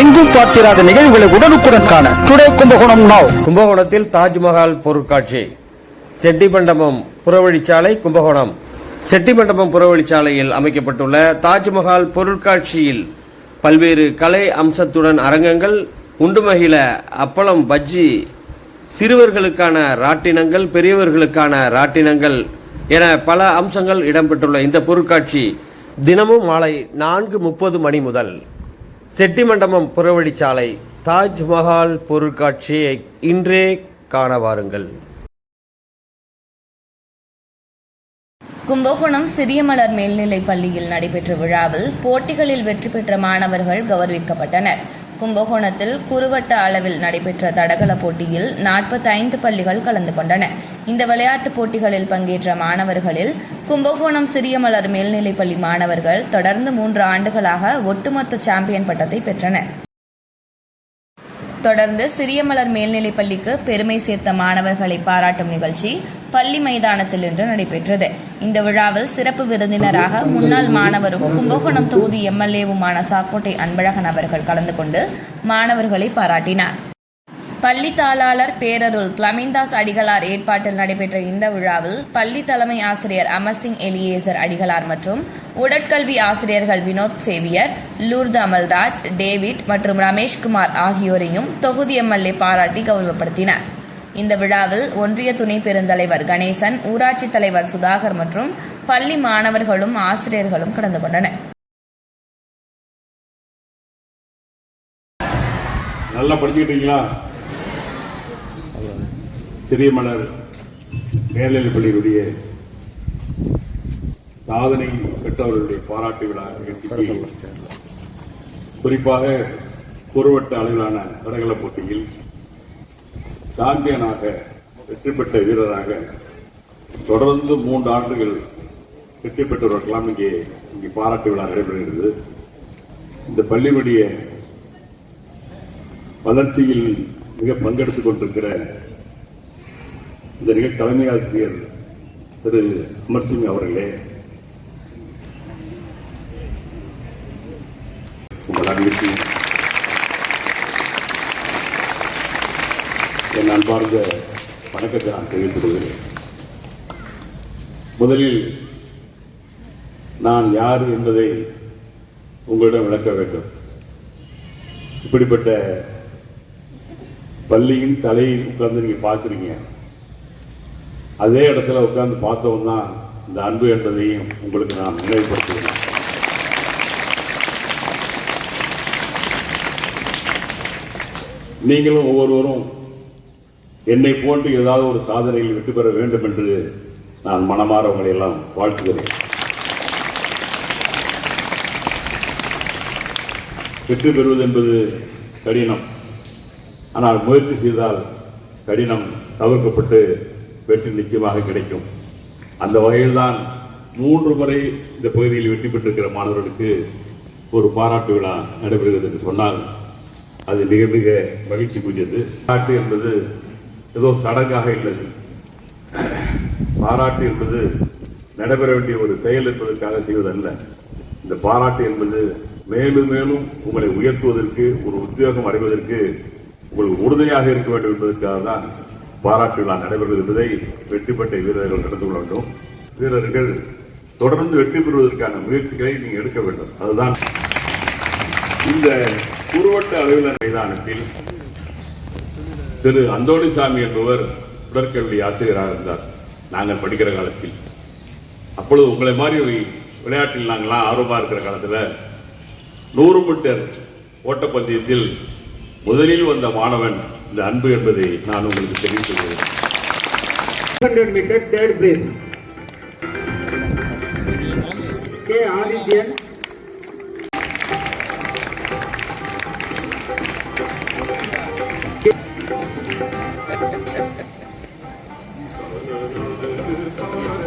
எங்கும் பார்த்திராத நிகழ்வுகளை உடனுக்குடன் காண டுடே கும்பகோணம் நாவ் கும்பகோணத்தில் தாஜ்மஹால் பொருட்காட்சி. செட்டிமண்டபம் புறவழிச்சாலை கும்பகோணம். செட்டிமண்டபம் புறவழிச்சாலையில் அமைக்கப்பட்டுள்ள தாஜ்மஹால் பொருட்காட்சியில் பல்வேறு கலை அம்சத்துடன் அரங்கங்கள் உண்டுமகிழ அப்பளம் பஜ்ஜி சிறுவர்களுக்கான ராட்டினங்கள் பெரியவர்களுக்கான ராட்டினங்கள் என பல அம்சங்கள் இடம்பெற்றுள்ள இந்த பொருட்காட்சி தினமும் மாலை நான்கு முப்பது மணி முதல் செட்டிமண்டபம் புறவழிச்சாலை தாஜ்மஹால் பொருட்காட்சியை இன்றே காண வாருங்கள். கும்பகோணம் சிறியமலர் மேல்நிலைப் பள்ளியில் நடைபெற்ற விழாவில் போட்டிகளில் வெற்றி பெற்ற மாணவர்கள் கௌரவிக்கப்பட்டனர். கும்பகோணத்தில் குறுவட்ட அளவில் நடைபெற்ற தடகள போட்டியில் 45 பள்ளிகள் கலந்து கொண்டன. இந்த விளையாட்டுப் போட்டிகளில் பங்கேற்ற மாணவர்களில் கும்பகோணம் சிறியமலர் மேல்நிலைப் பள்ளி மாணவர்கள் தொடர்ந்து மூன்று ஆண்டுகளாக ஒட்டுமொத்த சாம்பியன் பட்டத்தை பெற்றனர். தொடர்ந்து சிறியமலர் மேல்நிலைப் பள்ளிக்கு பெருமை சேர்த்த மாணவர்களை பாராட்டும் நிகழ்ச்சி பள்ளி மைதானத்தில் இன்று நடைபெற்றது. இந்த விழாவில் சிறப்பு விருந்தினராக முன்னாள் மாணவரும் கும்பகோணம் தொகுதி எம்எல்ஏவுமான சாக்கோட்டை அன்பழகன் அவர்கள் கலந்து கொண்டு மாணவர்களை பாராட்டினார். பள்ளி தாளாளர் பேரருள் பிளமிந்தாஸ் அடிகளார் ஏற்பாட்டில் நடைபெற்ற இந்த விழாவில் பள்ளி தலைமை ஆசிரியர் அமர்சிங் எலியேசர் அடிகளார் மற்றும் உடற்கல்வி ஆசிரியர்கள் வினோத் சேவியர் லூர்து அமல்ராஜ் டேவிட் மற்றும் ரமேஷ்குமார் ஆகியோரையும் தொகுதி எம்எல்ஏ பாராட்டி கௌரவப்படுத்தினர். இந்த விழாவில் ஒன்றிய துணை பெருந்தலைவர் கணேசன் ஊராட்சி தலைவர் சுதாகர் மற்றும் பள்ளி மாணவர்களும் ஆசிரியர்களும் கலந்து கொண்டனர். நல்லா படிச்சுக்கிட்டீங்களா? சிறியமலர் மேல்நிலைப் பள்ளியினுடைய சாதனை பெற்றவர்களுடைய பாராட்டு விழா குறிப்பாக குறுவட்ட அளவிலான தடகள போட்டியில் சாம்பியனாக வெற்றி பெற்ற வீரராக தொடர்ந்து மூன்று ஆண்டுகள் வெற்றி பெற்றவர்களுக்கெல்லாம் இங்கே இங்கே பாராட்டு விழா நடைபெறுகிறது. இந்த பள்ளியினுடைய வளர்ச்சியில் மிக பங்கெடுத்துக் கொண்டிருக்கிற இந்த நிகழ் தலைமை ஆசிரியர் திரு அமர்சிங் அவர்களே உங்கள் அன்பிற்கு என் அன்பார்ந்த வணக்கத்தை நான் தெரிவித்துக் கொள்கிறேன். முதலில் நான் யார் என்பதை உங்களிடம் விளக்க வேண்டும். இப்படிப்பட்ட பள்ளியின் தலையில் உட்கார்ந்து நீங்கள் பார்க்குறீங்க. அதே இடத்துல உட்காந்து பார்த்தவன் தான் இந்த அன்பு என்பதையும் உங்களுக்கு நான் நினைவுபடுத்துகிறேன். நீங்களும் ஒவ்வொருவரும் என்னை போன்று ஏதாவது ஒரு சாதனையில் வெற்றி பெற வேண்டும் என்று நான் மனமாற உங்களை எல்லாம் வாழ்த்துகிறேன். வெற்றி பெறுவது என்பது கடினம். ஆனால் முயற்சி செய்தால் கடினம் தவிர்க்கப்பட்டு வெற்றி நிச்சயமாக கிடைக்கும். அந்த வகையில் தான் மூன்று முறை இந்த பகுதியில் வெற்றி பெற்றிருக்கிற மாணவர்களுக்கு ஒரு பாராட்டு விழா நடைபெறுகிறது என்று சொன்னால் அது மிக மிக மகிழ்ச்சிக்குரியது பாராட்டு என்பது ஏதோ சடங்காக இல்லது. பாராட்டு என்பது நடைபெற வேண்டிய ஒரு செயல் என்பதற்காக செய்வதல்ல. இந்த பாராட்டு என்பது மேலும் மேலும் உங்களை உயர்த்துவதற்கு ஒரு உத்தியோகம் அடைவதற்கு உங்களுக்கு உறுதுணையாக இருக்க வேண்டும் என்பதற்காக தான் பாராட்டு விழா நடைபெறுவது என்பதை வெற்றி பெற்ற வீரர்கள் நடந்து கொள்ள வேண்டும். வீரர்கள் தொடர்ந்து வெற்றி பெறுவதற்கான முயற்சிகளை நீங்கள் எடுக்க வேண்டும். அதுதான் இந்த குறுவட்ட அளவிலான மைதானத்தில் திரு அந்தோணிசாமி என்பவர் உடற்கல்வி ஆசிரியராக இருந்தார். நாங்கள் படிக்கிற காலத்தில். அப்பொழுது உங்களை மாதிரி விளையாட்டில் நாங்களாம் ஆர்வமாக இருக்கிற காலத்தில் நூறு மீட்டர் ஓட்டப்பந்தயத்தில் முதலில் வந்த மாணவன் இந்த அன்பு என்பதை நான் உங்களுக்கு தெரிவித்துள்ளேன் 100 meter third place. K. Adityan.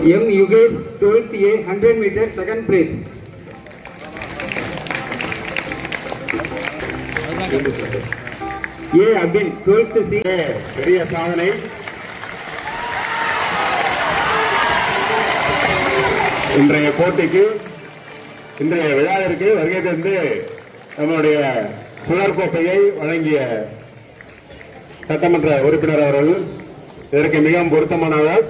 M. Yugesh, 12th A, 100 meter second place. A Abin twelfth C. பெரிய சாதனை. இன்றைய போட்டிக்கு இன்றைய விழாவிற்கு வருகை தந்து நம்முடைய சுழற்கோப்பையை வழங்கிய சட்டமன்ற உறுப்பினர் அவர்கள் இதற்கு மிகவும் பொருத்தமானவர்.